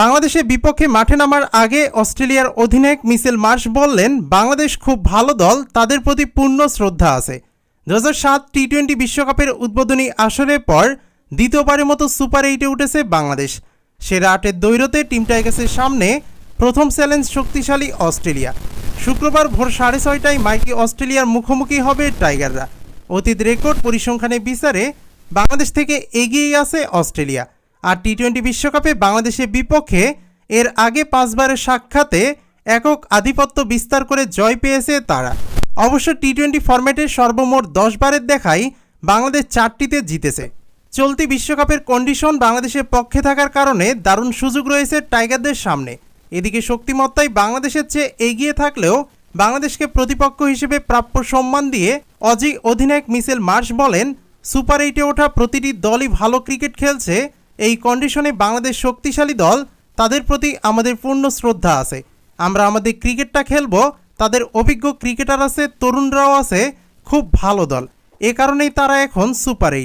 বাংলাদেশের বিপক্ষে মাঠে নামার আগে অস্ট্রেলিয়ার অধিনায়ক মিসেল মার্শ বললেন, বাংলাদেশ খুব ভালো দল, তাদের প্রতি পূর্ণ শ্রদ্ধা আছে। দু সাত টি টোয়েন্টি বিশ্বকাপের উদ্বোধনী আসরের পর দ্বিতীয়বারের মতো সুপার এইটে উঠেছে বাংলাদেশ। সেরা আটের দৈরতে টিম টাইগার্সের সামনে প্রথম চ্যালেঞ্জ শক্তিশালী অস্ট্রেলিয়া। শুক্রবার ভোর সাড়ে ছয়টায় মাইকি অস্ট্রেলিয়ার মুখোমুখি হবে টাইগাররা। অতীত রেকর্ড পরিসংখ্যানের বিচারে বাংলাদেশ থেকে এগিয়েই আছে অস্ট্রেলিয়া। আর টি টোয়েন্টি বিশ্বকাপে বাংলাদেশের বিপক্ষে এর আগে পাঁচবারের সাক্ষাতে একক আধিপত্য বিস্তার করে জয় পেয়েছে তারা। অবশ্য টি টোয়েন্টি ফরম্যাটের সর্বমোট দশ বারের দেখাই বাংলাদেশ চারটিতে জিতেছে। চলতি বিশ্বকাপের কন্ডিশন বাংলাদেশের পক্ষে থাকার কারণে দারুণ সুযোগ রয়েছে টাইগারদের সামনে। এদিকে শক্তিমত্তায় বাংলাদেশের চেয়ে এগিয়ে থাকলেও বাংলাদেশকে প্রতিপক্ষ হিসেবে প্রাপ্য সম্মান দিয়ে অজি অধিনায়ক মিসেল মার্শ বলেন, সুপার এইটে ওঠা প্রতিটি দলই ভালো ক্রিকেট খেলছে এই কন্ডিশনে বাংলাদেশ শক্তিশালী দল, তাদের প্রতি আমাদের পূর্ণ শ্রদ্ধা আছে। আমরা আমাদের ক্রিকেটটা খেলব, তাদের অভিজ্ঞ ক্রিকেটার আছে, তরুণরাও আছে, খুব ভালো দল। এ কারণেই তারা এখন সুপার এইট